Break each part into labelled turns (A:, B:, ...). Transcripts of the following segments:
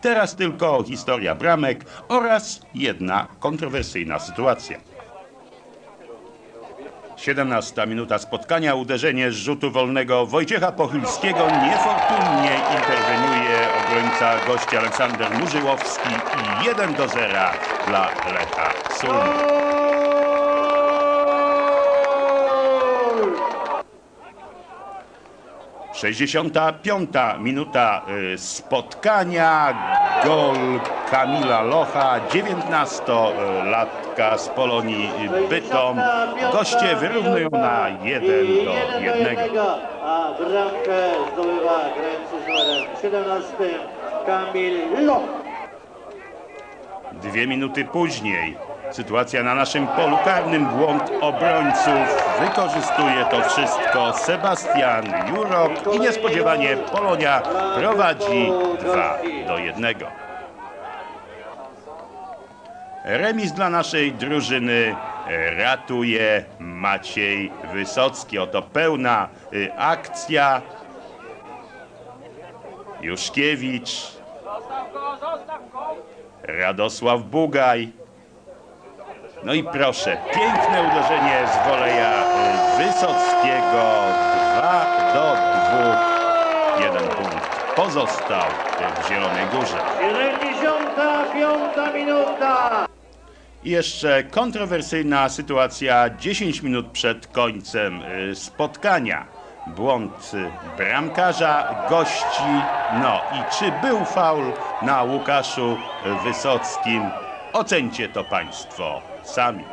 A: Teraz tylko historia bramek oraz jedna kontrowersyjna sytuacja. 17 minuta spotkania, uderzenie z rzutu wolnego Wojciecha Pochylskiego. Niefortunnie interweniuje obrońca gości Aleksander Murzyłowski i 1 do 0 dla Lecha Sulmy. 65 minuta y, spotkania, gol Kamila Locha, 19-latka z Polonii y, Bytom. Goście wyrównują na 1 do 1.
B: A bramkę zdobywa grający z numerem 17 Kamil Loch.
A: Dwie minuty później sytuacja na naszym polu karnym, błąd obrońców. Wykorzystuje to wszystko Sebastian Jurok i niespodziewanie Polonia prowadzi 2 do 1. Remis dla naszej drużyny ratuje Maciej Wysocki. Oto pełna y, akcja. Juszkiewicz. Radosław Bugaj. No i proszę, piękne uderzenie z woleja Wysockiego. 2 do 2. Jeden punkt pozostał w Zielonej Górze.
B: 75 minuta.
A: I jeszcze kontrowersyjna sytuacja 10 minut przed końcem y, spotkania. Błąd y, bramkarza, gości. No i czy był faul na Łukaszu Wysockim? Ocencie to Państwo sami.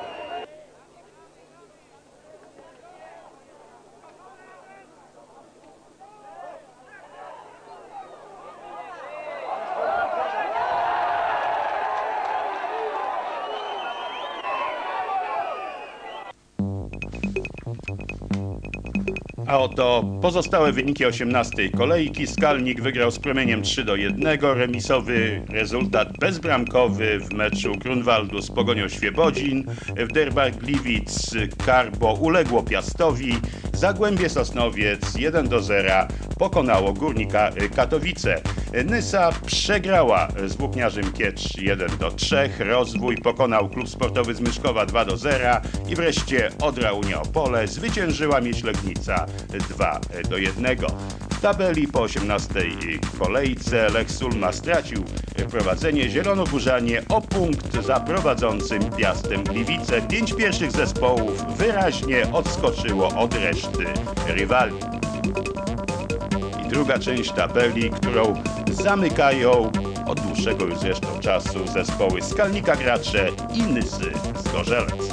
A: A oto pozostałe wyniki 18 kolejki. Skalnik wygrał z Promieniem 3 do 1. Remisowy rezultat bezbramkowy w meczu Grunwaldu z Pogonią Świebodzin. W derbach Gliwic Karbo uległo Piastowi. Zagłębie Sosnowiec 1 do 0 pokonało Górnika Katowice. Nysa przegrała z Włókniarzem Kiecz 1 do 3. Rozwój pokonał klub sportowy z Myszkowa 2 do 0. I wreszcie Odra Unia Opole zwyciężyła Mieślegnica 2 do 1. Tabeli po 18 kolejce Lech Sulma stracił prowadzenie Zielonogórzanie o punkt za prowadzącym Piastem Gliwice. Pięć pierwszych zespołów wyraźnie odskoczyło od reszty rywali. I druga część tabeli, którą zamykają od dłuższego już zresztą czasu zespoły Skalnika Gracze i Nysy Zgorzelec.